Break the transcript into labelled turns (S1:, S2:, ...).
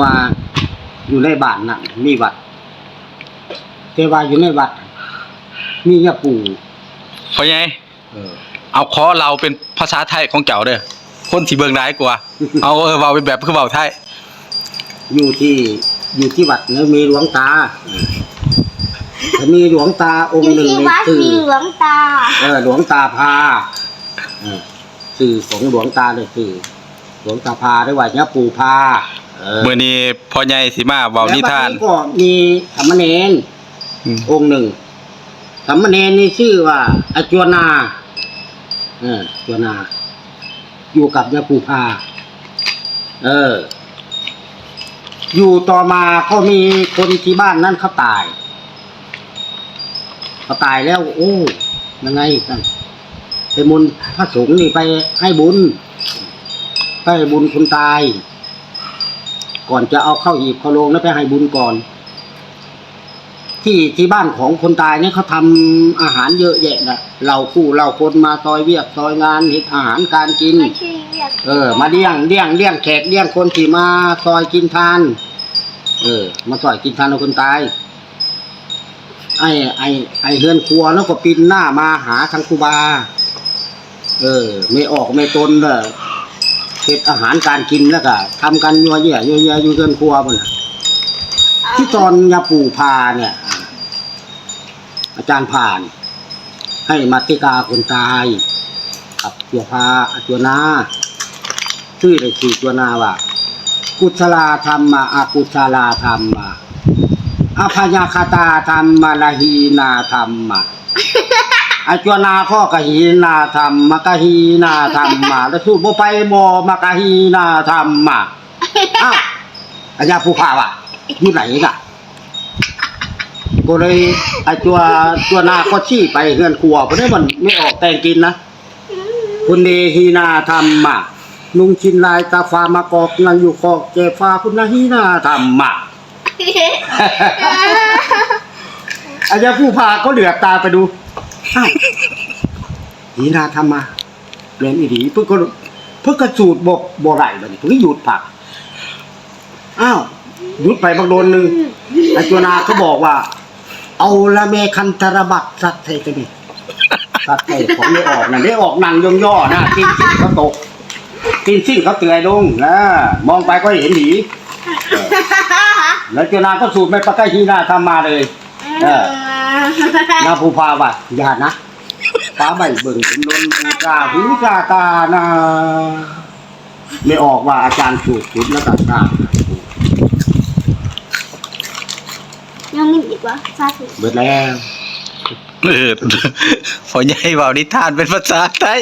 S1: ว่าอยู่ในบ้านนั่นมีวัดแต่ว่าอยู่ในวัด มียาปู่
S2: เพราะไง
S1: เออ
S2: เอาขอเราเป็นภาษาไทยของเจ้าเด้อคนที่เบิ่งได้กว่า เอาเออเว้าเป็นแบบคือเว้าไทย
S1: อยู่ที่อยู่ที่วัดเนี่ยมีหลวงตาถ้ามีหลวงตาอง
S3: อยู่
S1: ค์หนึ่ง
S3: ที่
S1: ใน
S3: วัด
S1: สื่อ
S3: มีหลวงตา
S1: เออหลวงตาพาเออสื่อของหลวงตาเลยสื่อหลวงตาพาได้ว่าเนี่ยปู่พา เออ
S2: มื้อนี้พ่อใหญ่สิมาเว้านิทาน
S1: แล้วก็มีธรรมเนร
S2: อืม
S1: องค์หนึ่งธรรมเนรนี่ชื่อว่าอาจวนาเออจวนา อยู่กับยาปูพาเออ อยู่ต่อมาก็มีคนที่บ้านนั่นเขาตายเขาตายแล้ว โอ้ยังไงกันไปมนต์พระสงฆ์นี่ไปให้บุญ ไปให้บุญคนตาย ก่อนจะเอาเข้าหีบเข้าโลงแล้วไปให้บุญก่อน ที่ที่บ้านของคนตายเนี่ยเขาทำอาหารเยอะแยะนะเราคู่เราคนมาซอยเวียกซอยงานเห็ดอาหารการกิน
S3: ไม่ใช่เรียก
S1: เออ มาเลี้ยงเลี้ยงเลี้ยงแขกเลี้ยงคนที่มาซอยกินทาน เออ มาซอยกินทานของคนตาย ไอ้ไอ้ไอ้เฮือนครัวแล้วก็ปีนหน้ามาหาทางครูบา เออ ไม่ออกไม่ตนเลย เฮ็ดอาหารการกินแล้วก็ทำกันยัวเยี่ยยัวเยี่ยอยู่เฮือนครัวมันน่ะที่ตอนยาปู่พาเนี่ย อาจารย์ผ่าน ให้มาติกาคนตายกับตัวพาตัวนาชื่อเลยสี่ตัวนาว่ากุศลธรรมมาอากุศลธรรมมาอภยาคตาธรรมมาลหีนาธรรมมา อาจวนาข้อกะหีนาธรรมมากะหีนาธรรมมาแล้วสู้บ่ไปบ่มากะหีนาธรรมมาอ้าวอาจารย์ผู้พาว่ะอยู่ไหนกะก็เลยไอตัวตัวนาก็ชี้ไปเฮือนครัวเพราะนั้นมันไม่ออกแต่งกินนะคุณเดฮีนาธรรมะนุงชินลายตาฟ้ามากอกเงินอยู่คอกเจฟ้าคุณนาฮีนาธรรมะอาจารย์ผู้พาก็เหลือบตาไปดู อ้าวฮีนาธรรมะเรียนอีดีเพื่อก็เพื่อกระสูดบอกบ่ไรแบบนี้เพื่อหยุดผักอ้าวหยุดไปบางโดนหนึ่งอาจนาเขาบอกว่า เอาละเมคันตรบักสัตว์ไทยกันนี่สัตว์ไทยของไม่ออกนะไม่ออกหนังย่อย่อๆนะตีนสิ้นเขาตกตีนสิ้นเขาเตือยลงนะมองไปก็เห็นหนีเออแล้วจนาก็สูดไม่ปะใกล้ที่หน้าทำมาเลยเออ นาภูพาว่าอย่านะฟ้าใบเบิ่งเป็นลนอูกาหูกาตานาไม่ออกว่าอาจารย์สูดสูดแล้วก็ตา
S3: ยังมีอีกวะซาสิ
S1: เบิดแล้ว
S2: เออพ่อใหญ่เว้านิทานเป็นภาษาไทย